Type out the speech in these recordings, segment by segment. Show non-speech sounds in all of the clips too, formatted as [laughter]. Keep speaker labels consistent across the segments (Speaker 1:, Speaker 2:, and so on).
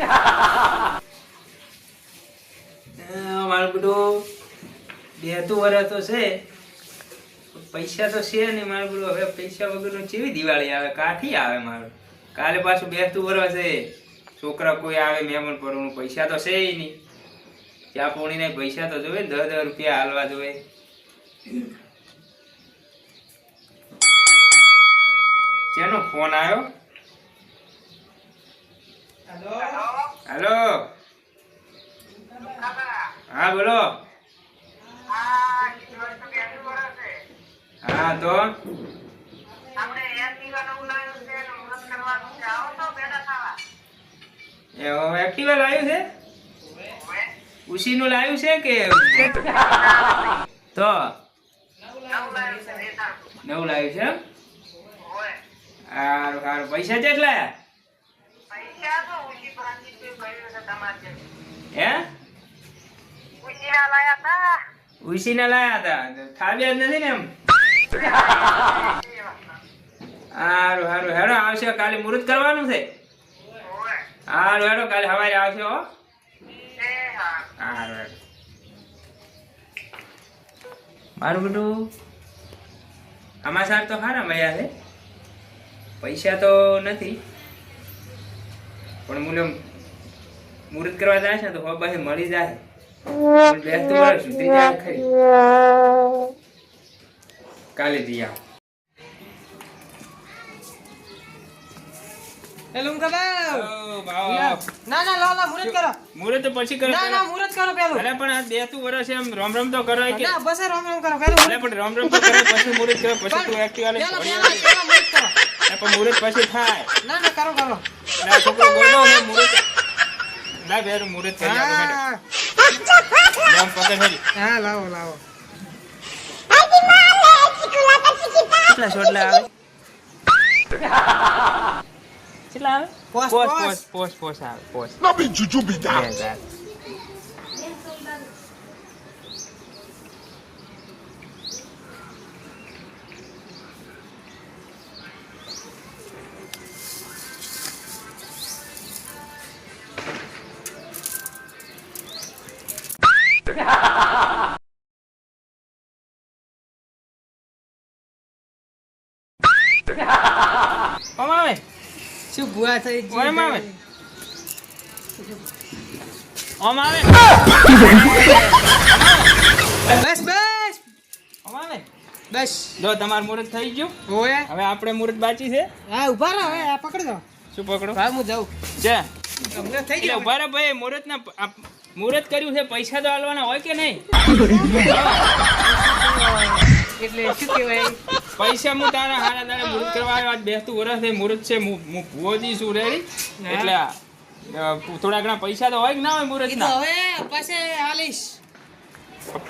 Speaker 1: [laughs] પૈસા તો છે ને મારું બધું હવે પૈસા વગરનું ચેવી દિવાળી આવે? કાઠી આવે મારું? કાલે પાછું બેસતું વરસ છે. છોકરા કોઈ આવે, મહેમાન પડવાનું પૈસા તો છે નહીં. ચા પોણીને પૈસા તો જોવે દસ દસ રૂપિયા હાલવા જોવે. ચેનો ફોન આવ્યો? હેલો? હા બોલો. હા તો? એક્ટિવા લાવ્યું છે? ઉશીનું લાવ્યું છે કે? તો? નવું લાવ્યું છે? હારું હારું. પૈસા કેટલા મારું બધું સમાચાર તો સારા મળ્યા છે. પૈસા તો નથી. પણ મુલે મુહૂર્ત કરવા જાય છે તો બાબા મળી જાય. બેસતું વર્ષ સુધરી જાય ખરી. કાલે જઈ આવો.
Speaker 2: ના ના લો લો મુરત કરો.
Speaker 1: પછી કરો
Speaker 2: ના ના મુરત કરો પેલું
Speaker 1: અરે પણ આ બેસતું એમ રોમ રોમ તો કરો કે
Speaker 2: ના બસ રોમ રોમ કરો પેલું
Speaker 1: અરે પણ રોમ રોમ તો કરો પછી કરો પછી એક્ટિવા
Speaker 2: મુરત કરો.
Speaker 1: અરે પછી થાય.
Speaker 2: ના ના કરો કરો.
Speaker 1: અરે છોકરો છે કરી પકડ હેડી.
Speaker 2: હા લાવો લાવો.
Speaker 1: કેટલા છોટલા આવે? કેટલા આવે?
Speaker 2: પોસ,
Speaker 1: પોસ
Speaker 2: પોસ.
Speaker 1: પોસ પોસ પોસ આવે. બે
Speaker 2: શું થઈ
Speaker 1: ઓમ આવે. ઓમ આવે.
Speaker 2: બસ બસ.
Speaker 1: ઓમ આવે.
Speaker 2: બસ.
Speaker 1: જો તમારું મુહૂર્ત થઈ ગયું.
Speaker 2: ઓએ
Speaker 1: હવે આપણે મુહૂર્ત બાકી છે.
Speaker 2: હા ઊભા રહો હવે આ પકડી
Speaker 1: શું પકડો?
Speaker 2: હા હું જાઉં. અમને થઈ ગયો?
Speaker 1: ઊભા રહો ભાઈ મુહૂર્ત ના મુહૂર્ત કર્યું છે પૈસા તો હાલવાના હોય કે નહીં?
Speaker 2: એટલે શું કહેવાય?
Speaker 1: પૈસા હું તારા હારા તારે મુહૂર્ત કરવા આવ્યો આજ બેસતું વરસ છે મુહૂર્ત છે હું હું ભુવોજી છું રેડી એટલે થોડા ઘણા પૈસા તો હોય કે ના હોય મુહૂર્ત ના
Speaker 2: હવે પાસે આલીશ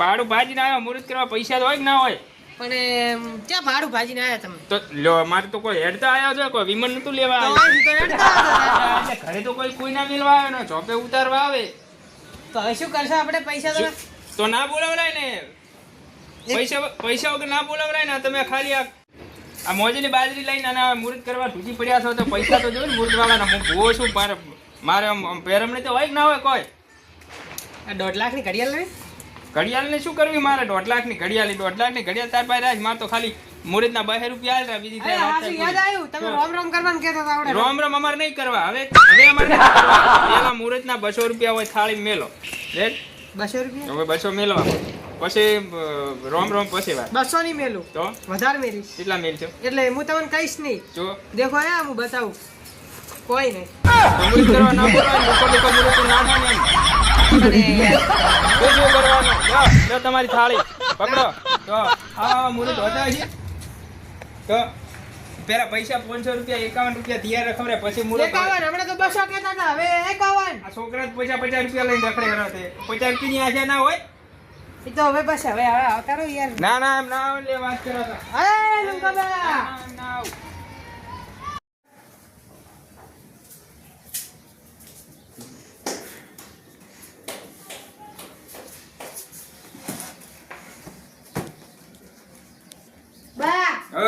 Speaker 1: પાડું ભાજીને આવ્યો મુહૂર્ત કરવા પૈસા તો હોય કે ના હોય?
Speaker 2: પણ ક્યાં ભાડું ભાજીને આવ્યા તમે?
Speaker 1: તો લો મારે તો કોઈ હેડતા આવ્યા છે કોઈ વિમન નતું લેવા આવ્યું? ઘરે તો કોઈ કોઈ ના મેળવા આવ્યો ને ચોપે ઉતારવા આવે.
Speaker 2: તો હવે શું કરશો આપણે પૈસા
Speaker 1: તો ના બોલાવડાય ને. પૈસા પૈસા વગર ના બોલાવરાય ને તમે ખાલી આ આ મોજની બાજરી લઈને અને મુહૂર્ત કરવા ઢૂકી પડ્યા છો તો પૈસા તો જો ને મુહૂર્ત વાળાના. હું ભૂવો છું મારે પેરમણી તો હોય કે ના હોય કોઈ?
Speaker 2: આ દોઢ લાખની ઘડિયાળ લેવી
Speaker 1: ઘડિયાળને શું કરવી મારે? દોઢ લાખની ઘડિયાળ દોઢ લાખની ઘડિયાળ તાર પાસે રાખ મારે તો ખાલી મુહૂર્તના બે રૂપિયા રહ્યા બીજી.
Speaker 2: યાદ આવ્યું. તમે રોમ રોમ કરવાનું કહેતા હતા આપણે
Speaker 1: રોમ રોમ અમારે નહીં કરવા. હવે હવે અમારે. પેલા મુહૂર્તના બસો રૂપિયા હોય થાળી મેલો. રેટ
Speaker 2: બસો રૂપિયા?
Speaker 1: હવે બસો મેલવા. પછી રોમ રોમ પછી વાત.
Speaker 2: બસો ની મેલું.
Speaker 1: તો?
Speaker 2: વધારે મેલીશ.
Speaker 1: કેટલા મેલ છે
Speaker 2: એટલે હું તમને કહીશ નહીં.
Speaker 1: જો.
Speaker 2: દેખો હે હું બતાવું. કોઈ નહીં.
Speaker 1: ના ના તમારી થાળી. પકડો. તો હા મુરત હોતા છે. તો પેલા પૈસા પાંચસો રૂપિયા એકાવન રૂપિયા ધીયા રખવડે પછી મુરત
Speaker 2: એકાવન? હમણાં તો બસો કહેતા હતા. હવે એકાવન?
Speaker 1: આ છોકરા પૈસા પચાસ રૂપિયા લઈને રખડે પચાસ રૂપિયાની આશા ના હોય?
Speaker 2: એ તો હવે બસ હવે હવે આવતા રહો યાર.
Speaker 1: ના ના એમ ના આવે લે વાત કરો
Speaker 2: અરે લુંગાબા
Speaker 1: ના, ના આવું.
Speaker 3: બા
Speaker 1: ઓ,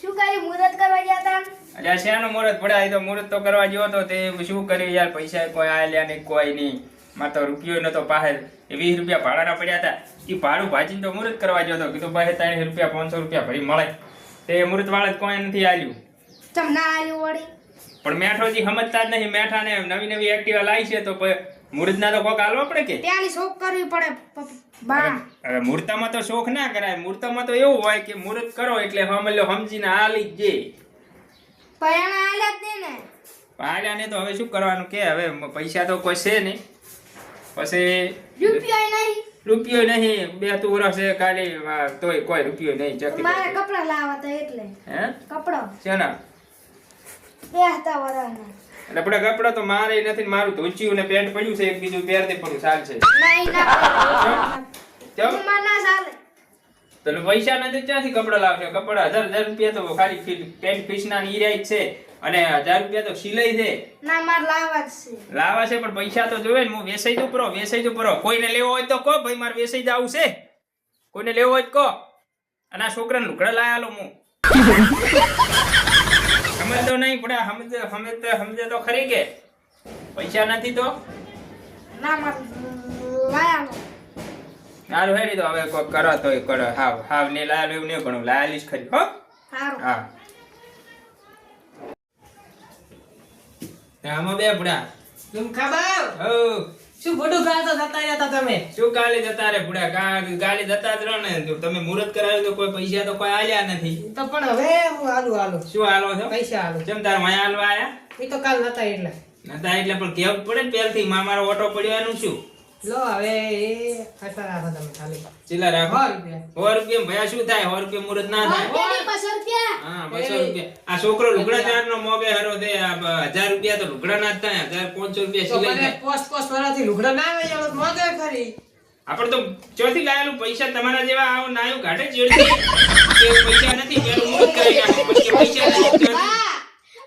Speaker 3: શું કરી મુહૂર્ત કરવા ગયા હતા
Speaker 1: એટલે આ શેનો મુહૂર્ત પડ્યા તો મુહૂર્ત તો કરવા ગયો તો તે શું કર્યું યાર? પૈસા કોઈ આલ્યા નહીં કોઈ નહીં. માં તો રૂપિયો નતો પાસે એ વીસ રૂપિયા ભાડાના પડ્યા હતા. એ ભાડું ભાજીને તો મુહૂર્ત કરવા જતો કીધું ભાઈ ત્રણ રૂપિયા પાંચસો રૂપિયા ભરી મળે. તે મુહૂર્ત વાળા કોઈ નથી આલ્યું.
Speaker 4: તમને આવ્યું વળી?
Speaker 1: પણ મેઠોજી સમજતા જ નહીં. મેઠા ને નવી નવી એક્ટિવા લાવી છે તો મુહૂર્ત ના તો કોક હાલવા પડે કે?
Speaker 4: ત્યાંની શોખ કરવી પડે
Speaker 1: હવે મુહૂર્તમાં તો શોખ ના કરાય. મુહૂર્તમાં તો એવું હોય કે મુહૂર્ત કરો એટલે હમલ્યો સમજીને હાલી જ જે
Speaker 4: આલ્યા જ નહીં ને.
Speaker 1: આલ્યાને તો હવે શું કરવાનું કે? હવે પૈસા તો કોઈ છે નહીં. પછી
Speaker 4: રૂપિયો નહીં.
Speaker 1: રૂપિયો નહીં. બે તો વર્ષ છે કાલે તોય કોઈ રૂપિયો નહીં ચકી
Speaker 4: મારે કપડા લાવવા હતા એટલે.
Speaker 1: હે?
Speaker 4: કપડા.
Speaker 1: શેના?
Speaker 4: બે હતા વરાના
Speaker 1: એટલે કપડા તો મારે નથી મારું ધોચ્યું ને પેન્ટ પડ્યું છે એક બીજું પહેરતે પડ્યું ચાલશે
Speaker 4: નહીં ના
Speaker 1: ચમ?
Speaker 4: ના ચાલે
Speaker 1: તો પૈસા નથી ક્યાંથી કપડા લાવશે? કપડા હજાર હજાર રૂપિયા તો ખાલી પેન્ટ પીસના ની ઈરાય છે. અને હજાર રૂપિયા તો સિલાઈ છે.
Speaker 4: ના માર જ છે.
Speaker 1: લાવા છે પણ પૈસા તો જોવે ને હું વેસાઈ દઉં પરો વેસાઈ દઉં પરો. કોઈને લેવો હોય તો કો ભાઈ મારે વેસાઈ જવું છે. કોઈને લેવો હોય તો કો અને આ છોકરાને લુકડા લાયા લો હું. સમજતો નહીં પડે સમજ તો સમજે તો ખરી કે. પૈસા નથી તો?
Speaker 4: ના માર લાયા
Speaker 1: સારું હેરી તો હવે કોક કરો તો કરો. હાવ હાવ ને લાલ એવું નહીં ઘણું લાયેલી ખરી હો. હા. આમાં બે બુડા
Speaker 2: ખબર?
Speaker 1: હો
Speaker 2: શું ખોટું ગાતો જતા રહ્યા તમે?
Speaker 1: શું કાલે જતા રે ભૂડા? કાલે જતા જ રહો ને. જો તમે મુહૂર્ત કરાવ્યું તો કોઈ પૈસા તો કોઈ આલ્યા નથી.
Speaker 2: તો પણ હવે હું આલુ આલુ.
Speaker 1: શું આલો છો?
Speaker 2: પૈસા આલો.
Speaker 1: કેમ તાર માયા હાલવા આયા?
Speaker 2: એ તો કાલ નતા એટલે
Speaker 1: નતા એટલે પણ કેવું પડે ને પહેલથી? મારો ઓટો પડ્યો એનું શું?
Speaker 2: લો હવે એ ખાતા રાખો તમે ખાલી
Speaker 1: ચીલા રાખો?
Speaker 2: સો રૂપિયા.
Speaker 1: સો રૂપિયા ભયા શું થાય? સો રૂપિયા મુરત ના થાય?
Speaker 4: રૂપિયાની બસો રૂપિયા.
Speaker 1: હા બસો રૂપિયા. આ છોકરો લુગડા ચાર નો મોગે હરો દે આ રૂપિયા તો લુગડા ના થાય હજાર પાંચસો રૂપિયા સિલાઈ થાય.
Speaker 2: પોસ્ટ પોસ્ટ વાળાથી લુગડા ના આવે એનો મોગે ખરી.
Speaker 1: આપણે તો ચોથી લાયેલું પૈસા તમારા જેવા આવો નાયું ઘાટે ચેડતી કે પૈસા નથી પેલું મુહૂર્ત કરી નાખો પછી પૈસા નથી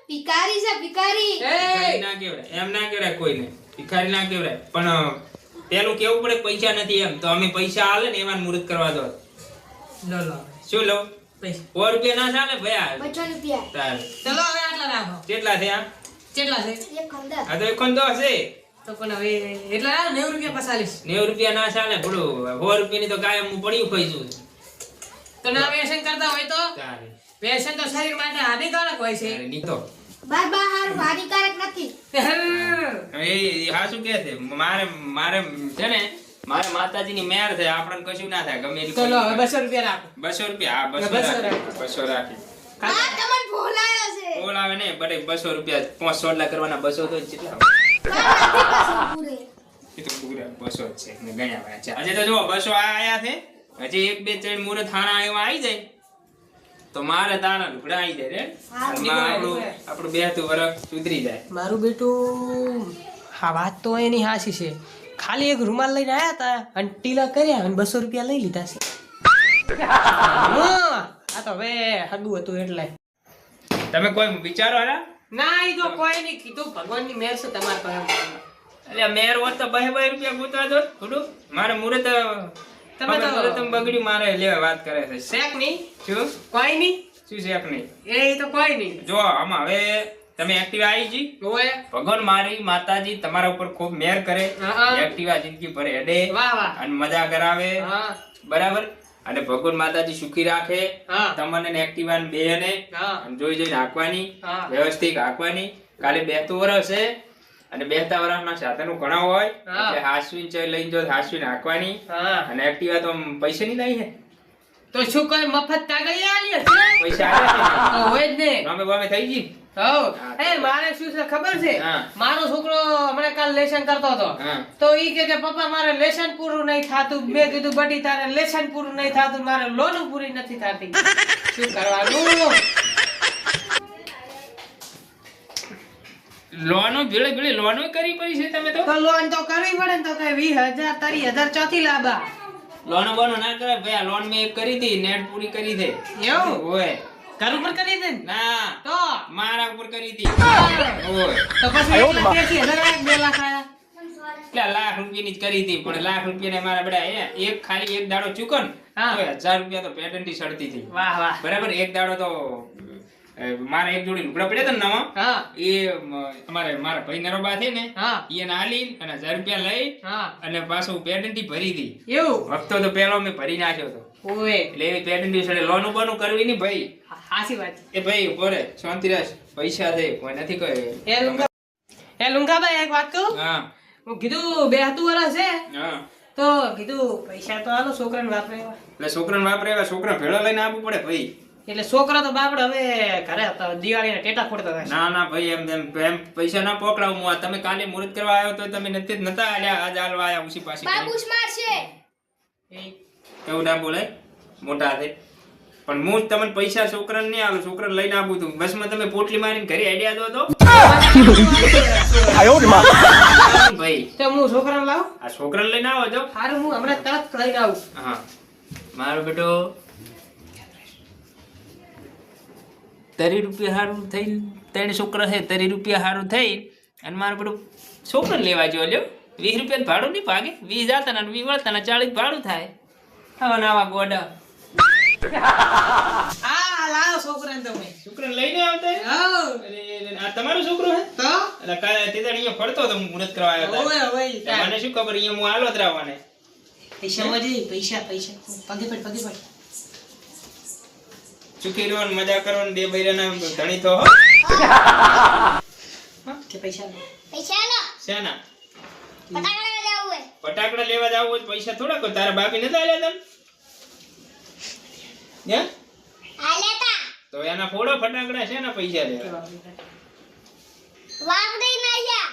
Speaker 4: ભિખારી છે ભિખારી.
Speaker 1: ભિખારી ના કહેવાય. એમ ના કહેવાય કોઈને. ભિખારી ના કહેવાય. પણ પેલું કેવું પડે પૈસા નથી એમ. તો અમે પૈસા આલે ને એમાં મુહૂર્ત કરવા દો.
Speaker 2: લો લો
Speaker 1: શું લો?
Speaker 2: પૈસા.
Speaker 1: સો રૂપિયા ના ચાલે? ભયા
Speaker 4: બસો રૂપિયા.
Speaker 1: તાર
Speaker 2: ચલો હવે આટલા રાખો.
Speaker 1: કેટલા થયા?
Speaker 2: કેટલા છે?
Speaker 4: એક
Speaker 1: આ તો એક દસ છે.
Speaker 2: તો પણ હવે એટલા નેવું રૂપિયા પસાલીસ
Speaker 1: નેવું રૂપિયા ના ચાલે. ભડું સો રૂપિયાની તો કાયમ હું પડ્યું ખાઈશું
Speaker 2: તો ના વ્યસન કરતા હોય તો? વ્યસન તો શરીર માટે હાનિકારક હોય છે.
Speaker 1: તારે નીતો
Speaker 4: બાર બા હારું હાનિકારક નથી.
Speaker 1: એ હા શું કે છે? મારે મારે છે ને મારે માતાજીની મેર છે આપણને કશું ના થાય ગમે એટલી
Speaker 2: ચલો હવે બસો રૂપિયા રાખો.
Speaker 1: બસો રૂપિયા હા બસો
Speaker 2: બસો
Speaker 1: રાખી
Speaker 2: રાખી.
Speaker 1: બસો રાખી.
Speaker 4: આ તમને ભોલાયો છે.
Speaker 1: બોલ ને બરે બસો રૂપિયા પાંચ સોળલા કરવાના બસો તો કેટલા
Speaker 4: બસો
Speaker 1: એ તો પૂરા બસો છે ને ગણ્યા છે. આજે તો જો બસો આ આયા છે. હજી એક બે ત્રણ મુહૂર્ત થાણા એવા આવી જાય. તો મારે તારા લુગડા આવી જાય રે. આપણું આપણું બેહતું સુધરી જાય.
Speaker 2: મારું બેટું હા વાત તો એની હાસી છે. ખાલી એક રૂમાલ લઈને આયા હતા અને ટીલા કર્યા અને બસો રૂપિયા લઈ લીધા છે. આ તો હવે હગું હતું એટલે.
Speaker 1: તમે કોઈ વિચારો હારા
Speaker 2: ના એ તો કોઈ નહીં કીધું. ભગવાનની મેર છે તમારા પર
Speaker 1: એટલે મેર હોત તો બે બે રૂપિયા ગોતવા દો થોડું. મારે મુહૂર્ત
Speaker 2: તમે તો-
Speaker 1: તમે બગડ્યું મારે લેવા વાત કરે છે.
Speaker 2: શેક નહીં
Speaker 1: શું?
Speaker 2: કોઈ નહીં
Speaker 1: શું શેક નહીં
Speaker 2: એ તો કોઈ નહીં
Speaker 1: જો આમાં હવે તમે એક્ટિવા આવી જી.
Speaker 2: ઓય.
Speaker 1: ભગવાન મારી માતાજી તમારા ઉપર ખૂબ મેર કરે. એક્ટિવા જિંદગી ભરે હેડે
Speaker 2: વાહ વાહ.
Speaker 1: અને મજા કરાવે.
Speaker 2: હા.
Speaker 1: બરાબર? અને ભગવાન માતાજી સુખી રાખે.
Speaker 2: હા.
Speaker 1: તમને એક્ટિવા એક્ટિવા ને જોઈ જોઈને હાંકવાની. વ્યવસ્થિત હાંકવાની. કાલે બેસતું વર્ષ છે. અને બેસતા વરાહના સાધનો ઘણા હોય એટલે હાસવીન છે લઈને જો હાસવીન હાંકવાની અને એક્ટિવા તો પૈસા ની લઈ હે?
Speaker 2: તો શું કોઈ મફત કાગળિયા આલી હશે?
Speaker 1: પૈસા આલે
Speaker 2: તો હોય જ ને.
Speaker 1: રામે બામે થઈ ગઈ.
Speaker 2: એ મારે શું છે ખબર છે? મારો છોકરો હમણાં કાલ લેસન કરતો હતો. તો ઈ કે કે પપ્પા મારે લેસન પૂરું નહીં થાતું. મેં કીધું બટી તારે લેસન પૂરું નહીં થાતું મારે લોન પૂરી નથી થાતી. શું કરવાનું?
Speaker 1: લોનો ભીડે ભીડે લોનો કરી પડી છે તમે તો?
Speaker 2: તો લોન તો કરવી પડે ને તો કઈ 20000 તરી 1000 ચોથી લાબા
Speaker 1: લોન બોનો ના કરે ભાઈ આ લોન મે એક કરી હતી નેટ પૂરી કરી દે
Speaker 2: એવું?
Speaker 1: ઓય
Speaker 2: ઘર ઉપર કરી દે ના? તો?
Speaker 1: મારા ઉપર કરી હતી. ઓય
Speaker 2: તો પછી એક લાખ એંસી હજાર આયા કે બે લાખ આયા.
Speaker 1: એટલે લાખ રૂપિયાની જ કરી હતી પણ લાખ રૂપિયા મારા બધા એક ખાલી એક દાડો ચૂકો
Speaker 2: હા.
Speaker 1: હજાર રૂપિયા તો પેટર્ન સડતી હતી.
Speaker 2: વાહ વાહ.
Speaker 1: બરાબર? એક દાડો તો મારા એક જોડી લુગડા પડ્યા હતા નવા.
Speaker 2: હા.
Speaker 1: એ તમારે અમારે મારા ભાઈ નરોબા છે ને
Speaker 2: હા.
Speaker 1: એને આલી અને હજાર રૂપિયા લઈ
Speaker 2: હા.
Speaker 1: અને પાછું પેટન્ટી ભરી દી
Speaker 2: એવું?
Speaker 1: હપ્તો તો પેલો મેં ભરી નાખ્યો હતો.
Speaker 2: ઓય
Speaker 1: એટલે એવી પેટન્ટી સડે લોન બોનું કરવી નહીં ભાઈ.
Speaker 2: હાસી વાત.
Speaker 1: એ ભાઈ બોરે શાંતિ રાખ. પૈસા દે કોઈ નથી
Speaker 2: એ
Speaker 1: કોઈ
Speaker 2: લુંગા એ લુંગાભાઈ એક વાત કહું?
Speaker 1: હા.
Speaker 2: હું કીધું બે હતું વાળા છે.
Speaker 1: હા.
Speaker 2: તો કીધું પૈસા તો આલો છોકરાને વાપરે.
Speaker 1: એટલે છોકરાને વાપરે છોકરા ભેળો લઈને આપવું પડે ભાઈ.
Speaker 2: એટલે છોકરા તો બાપડ હવે ઘરે હતા દિવાળીના ટેટા ફોડતા હતા.
Speaker 1: ના ના ભાઈ એમ એમ એમ પૈસા ના પકડાવું. હું આ તમે કાલે મુહૂર્ત કરવા આવ્યો તો તમે નથી જ નતા આલ્યા. આજ આલવા આયા ઉસી પાછી
Speaker 4: બાબુસ
Speaker 2: મારશે
Speaker 1: એવું ના બોલાય? મોટા હાથે. પણ હું તમને પૈસા છોકરાને નહીં આલું છોકરાને લઈને આપું છું બસમાં તમે પોટલી મારીને ઘરે આઈડિયા દો તો. [laughs] ભાઈ.
Speaker 2: તો હું છોકરાને લાવ?
Speaker 1: આ છોકરાને લઈને આવો છો
Speaker 2: સારું હું હમણાં તરત લઈને આવું.
Speaker 1: હા. મારો બેટો તરી રૂપિયા સારું થઈ ત્રણ છોકરા છે તરી રૂપિયા સારું થઈ અને મારે બધું છોકરો લેવા જો લ્યો. વીસ રૂપિયા ભાડું નહીં ભાગે. વીસ જાતા ને વીસ વળતા ને ચાલીસ ભાડું થાય. આવા નાવા ગોડા. [laughs]
Speaker 2: આ લાવો છોકરાને તમે.
Speaker 1: છોકરાને લઈને આવતા. આ તમારો છોકરો હે?
Speaker 2: તો?
Speaker 1: એટલે કાલે તે અહીંયા ફરતો તો હું મુહૂર્ત કરવા આવ્યો
Speaker 2: ઓય ઓય
Speaker 1: મને શું ખબર અહીંયા હું આલો જ રહેવાને
Speaker 2: પૈસા પૈસા પૈસા. પગે પડ પગે પડ.
Speaker 1: સુખી રહ્યો ને મજા કરો ને બે બૈરાના ધણી તો હો?
Speaker 2: કે પૈસા લો.
Speaker 4: પૈસા લો.
Speaker 1: શેના?
Speaker 4: ફટાકડા જવું હોય.
Speaker 1: ફટાકડા લેવા જાવ હોય પૈસા થોડા કોઈ તારા બાપી નતા આલ્યા તને? હે? તો. એના ફોડો ફટાકડા છે ને પૈસા લેવા?
Speaker 4: વાપરી નાખ્યા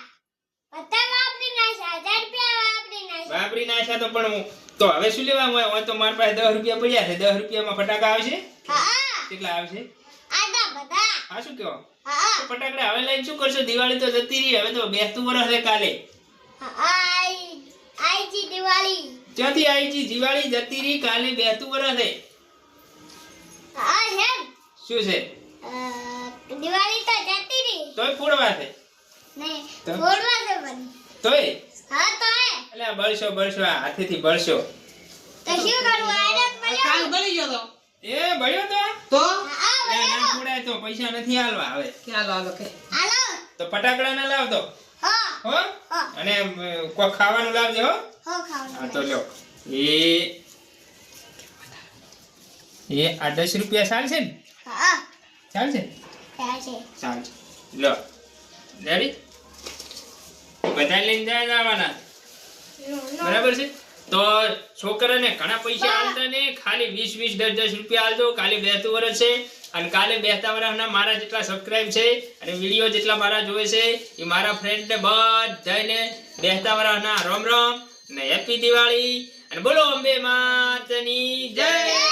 Speaker 4: બધા વાપરી નાખ્યા હજાર રૂપિયા વાપરી નાખ્યા
Speaker 1: વાપરી નાખ્યા તો પણ હું- તો હવે શું લેવા હોય? હોય તો મારી પાસે દસ રૂપિયા પડ્યા છે. દસ રૂપિયામાં ફટાકા આવશે?
Speaker 4: હા
Speaker 1: કેટલા આવશે
Speaker 4: આટલા બધા.
Speaker 1: હા શું કહો?
Speaker 4: હા.
Speaker 1: તો ફટાકડા હવે લઈને શું કરશો? દિવાળી તો જતી રહી હવે તો બેસતું વરસ છે કાલે.
Speaker 4: આઈ આઈ જી દિવાળી.
Speaker 1: ક્યાંથી આઈ જી? દિવાળી જતી રહી કાલે બેસતું વરસ છે.
Speaker 4: હા હે
Speaker 1: શું છે?
Speaker 4: દિવાળી તો જતી રહી.
Speaker 1: તોય ફોડવા છે.
Speaker 4: નહીં ફોડવા છે પણ.
Speaker 1: તોય?
Speaker 4: હા તોય.
Speaker 1: એટલે બળશો બળશો હાથેથી બળશો.
Speaker 4: તો શું કરવું આને
Speaker 2: કાલ
Speaker 4: મળ્યો
Speaker 2: બળી ગયો તો.
Speaker 1: એ ભણ્યો તો?
Speaker 2: તો?
Speaker 1: ના
Speaker 4: મળ્યો
Speaker 1: તો પૈસા નથી આલવા હવે.
Speaker 2: કે આલો આલો કે.
Speaker 4: આલો
Speaker 1: તો ફટાકડા ના લાવતો?
Speaker 4: હા.
Speaker 1: હો? અને કો ખાવાનું લાવજો હો.
Speaker 4: હો ખાવાનું
Speaker 1: તો લ્યો. એ એ આ દસ રૂપિયા ચાલશે ને?
Speaker 4: હા.
Speaker 1: ચાલશે? ચાલશે. લો રેડી બધા લઈને જાય જવાના.
Speaker 4: નો, નો.
Speaker 1: બરાબર છે? તો છોકરાને ઘણા પૈસા આલતા ને ખાલી વીસ વીસ દસ દસ રૂપિયા આલજો. કાલે બેસતું વર્ષ છે. અને કાલે બેહતા વર્ષના મારા જેટલા સબસ્ક્રાઇબ છે અને વીડિયો જેટલા મારા જોવે છે એ મારા ફ્રેન્ડને બધાને બેહતા વર્ષના રામ રામ ને હેપી દિવાળી. અને બોલો અંબે માતની જય.